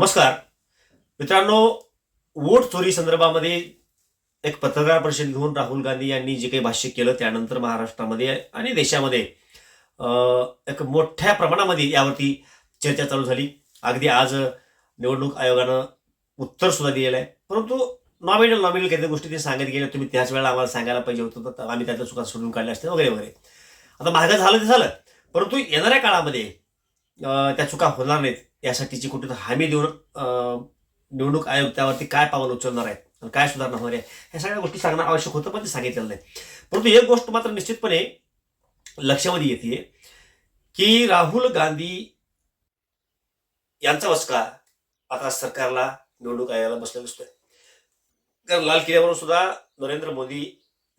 नमस्कार. मित्रांनो वोट चोरी संदर्भामध्ये एक पत्रकार परिषद घेऊन राहुल गांधी यांनी जे काही भाष्य केलं त्यानंतर महाराष्ट्रामध्ये आणि देशामध्ये एक मोठ्या प्रमाणामध्ये यावरती चर्चा चालू झाली. अगदी आज निवडणूक आयोगानं उत्तर सुद्धा दिलेलं आहे. परंतु नॉमिनल नॉमिनल काही गोष्टी ते सांगत गेल्या तुम्ही त्याच वेळेला आम्हाला सांगायला पाहिजे होतं तर आम्ही त्यातल्या चुका सोडून काढल्या असते वगैरे वगैरे. आता मागं झालं ते झालं. परंतु येणाऱ्या काळामध्ये त्या चुका होणार नाहीत. यासाठीची कुठे हमी देऊन निवडणूक आयोग त्यावरती काय पावलं उचलणार आहे आणि काय सुधारणा होणार आहे ह्या सगळ्या गोष्टी सांगणं आवश्यक होतं पण ते सांगितलेलं नाही. परंतु एक गोष्ट मात्र निश्चितपणे लक्षामध्ये येते की राहुल गांधी यांचा वचका आता सरकारला निवडणूक आयोगाला बसलेला दिसतोय. कारण लाल किल्ल्यावरून सुद्धा नरेंद्र मोदी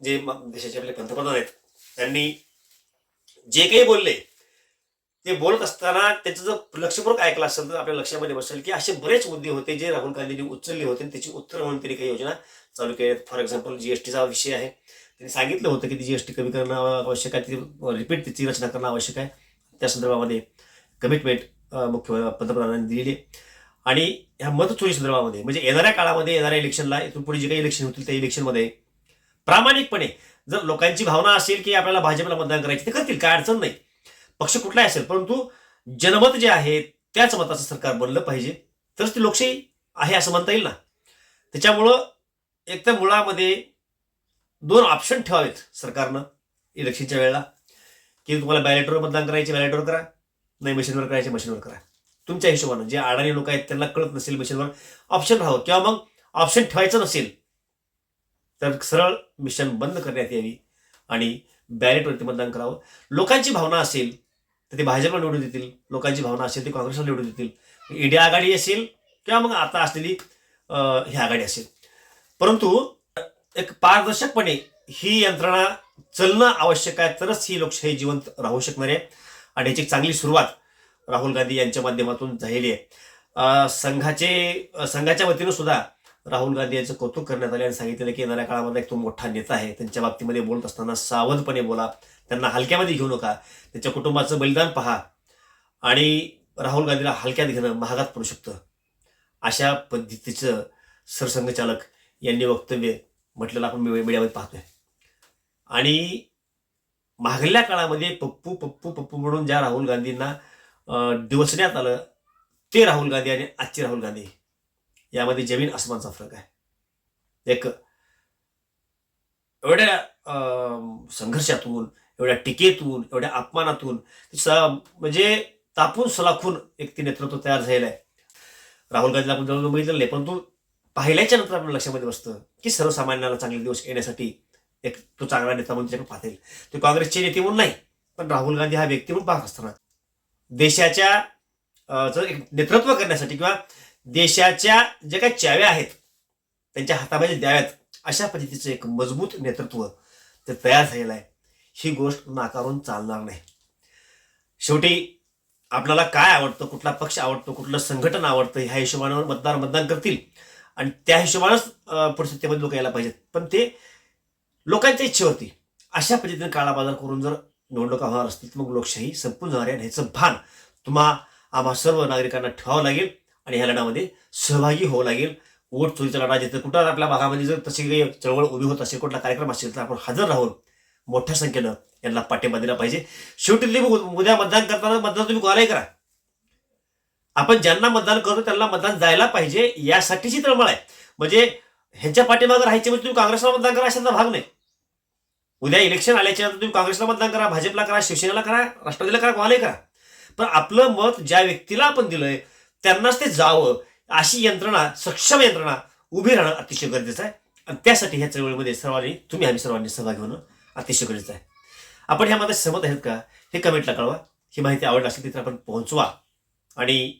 जे देशाचे आपले पंतप्रधान आहेत त्यांनी जे काही बोलले ते बोलत असताना त्याचं जर लक्षपूर्वक ऐकलं असेल तर आपल्या लक्षामध्ये बसेल की असे बरेच मुद्दे होते जे राहुल गांधींनी उचलले होते. आणि त्याची उत्तर म्हणून त्यांनी काही योजना चालू केल्या फॉर एक्झाम्पल जीएसटीचा विषय आहे. त्यांनी सांगितलं होतं की ती जीएसटी कमी करणं आवश्यक आहे. ती रिपीट तिची रचना करणं आवश्यक आहे. त्या संदर्भामध्ये कमिटमेंट मुख्य पंतप्रधानांनी दिलेली आहे. आणि ह्या मतचोरी संदर्भामध्ये म्हणजे येणाऱ्या काळामध्ये येणाऱ्या इलेक्शनला इथून पुढे जे काही इलेक्शन होतील त्या इलेक्शनमध्ये प्रामाणिकपणे जर लोकांची भावना असेल की आपल्याला भाजपला मतदान करायची ते करतील. काय अडचण नाही. पक्ष कुठलाही असेल परंतु जनमत जे आहे त्याच मताचं सरकार बनलं पाहिजे. तरच ती लोकशाही आहे असं म्हणता येईल ना. त्याच्यामुळं एक तर मुळामध्ये दोन ऑप्शन ठेवावेत सरकारनं इलेक्शनच्या वेळेला. की तुम्हाला बॅलेटवर मतदान करायचे बॅलेटवर करा. नाही मशीनवर करायचे मशीनवर करा. तुमच्या हिशोबानं जे अडाणी लोक आहेत त्यांना कळत नसेल मशीनवर ऑप्शन राहावं. किंवा मग ऑप्शन ठेवायचं नसेल तर सरळ मिशन बंद करण्यात यावी आणि बॅलेटवरती मतदान करावं. लोकांची भावना असेल तर ते भाजपला निवडून देतील. लोकांची भावना असेल ती काँग्रेसला निवडून देतील. इंडिया आघाडी असेल किंवा मग आता असलेली ही आघाडी असेल. परंतु एक पारदर्शकपणे ही यंत्रणा चलणं आवश्यक आहे तरच ही लोकशाही जिवंत राहू शकणार आहे. आणि याची एक चांगली सुरुवात राहुल गांधी यांच्या माध्यमातून झालेली आहे. संघाचे संघाच्या वतीनं सुद्धा राहुल गांधी यांचं कौतुक करण्यात आले आणि सांगितलेलं की येणाऱ्या काळामध्ये एक तो मोठा नेता आहे. त्यांच्या बाबतीमध्ये बोलत असताना सावधपणे बोला. त्यांना हलक्यामध्ये घेऊ नका. त्याच्या कुटुंबाचं बलिदान पहा. आणि राहुल गांधीला हलक्यात घेणं महागात पडू शकतं. अशा पद्धतीचं सरसंघचालक यांनी वक्तव्य म्हटलेलं आपण मी- मीडियामध्ये पाहतोय. आणि मागल्या काळामध्ये पप्पू पप्पू पप्पू म्हणून ज्या राहुल गांधींना दिवसण्यात आलं ते राहुल गांधी आणि आजचे राहुल गांधी. यामध्ये जमीन आसमानचा फरक आहे. एक एवढ्या संघर्षातून एवढ्या टीकेतून एवढ्या अपमानातून स- म्हणजे तापून सलाखून एक ते नेतृत्व तयार झालेलं आहे. राहुल गांधीला आपण जवळजवळ बघितलं नाही परंतु पाहिल्याच्या नंतर आपल्या लक्षामध्ये बसतं की सर्वसामान्याला चांगले दिवस येण्यासाठी एक तो चांगला नेता म्हणून त्याच्याकडे पाहतील. ते काँग्रेसचे नेते म्हणून नाही पण राहुल गांधी हा व्यक्ती म्हणून पाहत असताना. देशाच्या जर एक नेतृत्व करण्यासाठी किंवा देशाच्या ज्या काही चाव्या आहेत त्यांच्या हातामध्ये द्याव्यात. अशा पद्धतीचं एक मजबूत नेतृत्व ते तयार झालेलं आहे. ही गोष्ट नाकारून चालणार नाही. शेवटी आपल्याला काय आवडतं कुठला पक्ष आवडतो कुठलं संघटन आवडतं ह्या हिशोबानं मतदार मतदान करतील. आणि त्या हिशोबानंच परिस्थितीमध्ये लोक यायला पाहिजेत. पण ते लोकांच्या इच्छेवरती अशा पद्धतीने काळाबाजार करून जर निवडणुका होणार असतील तर मग लोकशाही संपून जाणार आहे आणि ह्याचं भान तुम्हा आम्हा सर्व नागरिकांना ठेवावं लागेल. आणि ह्या लढ्यामध्ये सहभागी होऊ लागेल. वोट चोरीचा लढा जिथं कुठं आपल्या भागामध्ये जर तशी काही चळवळ उभी होत असेल कुठला कार्यक्रम असेल तर आपण हजर राहून मोठ्या संख्येनं यांना पाठिंबा दिला पाहिजे. शेवटी उद्या मतदान करताना मतदान तुम्ही कोणालाही करा. आपण ज्यांना मतदान करतो त्यांना मतदान जायला पाहिजे यासाठीची तळमळ आहे. म्हणजे ह्यांच्या पाठीमागे राहायचे म्हणजे तुम्ही काँग्रेसला मतदान करा अशाचा भाग नाही. उद्या इलेक्शन आल्याच्यानंतर तुम्ही काँग्रेसला मतदान करा भाजपला करा शिवसेनेला करा राष्ट्रवादीला करा कोणालाही करा. पण आपलं मत ज्या व्यक्तीला आपण दिलंय त्यांनाच ते जावं अशी यंत्रणा सक्षम यंत्रणा उभी राहणं अतिशय गरजेचं आहे. आणि त्यासाठी ह्या चळवळीमध्ये सर्वांनी तुम्ही आम्ही सर्वांनी सहभागी होणं अतिशय गरजेचं आहे. आपण ह्यामध्ये सहमत आहेत का? हे कमेंटला कळवा. ही माहिती आवडली असेल तिथे आपण पोहोचवा. आणि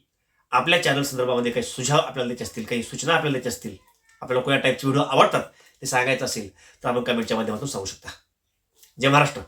आपल्या चॅनल संदर्भामध्ये काही सुझाव आपल्याला द्यायचे असतील काही सूचना आपल्याला द्यायच्या असतील आपल्याला कोणत्या टाईपचे व्हिडिओ आवडतात ते सांगायचं असेल तर आपण कमेंटच्या माध्यमातून सांगू शकता. जय महाराष्ट्र.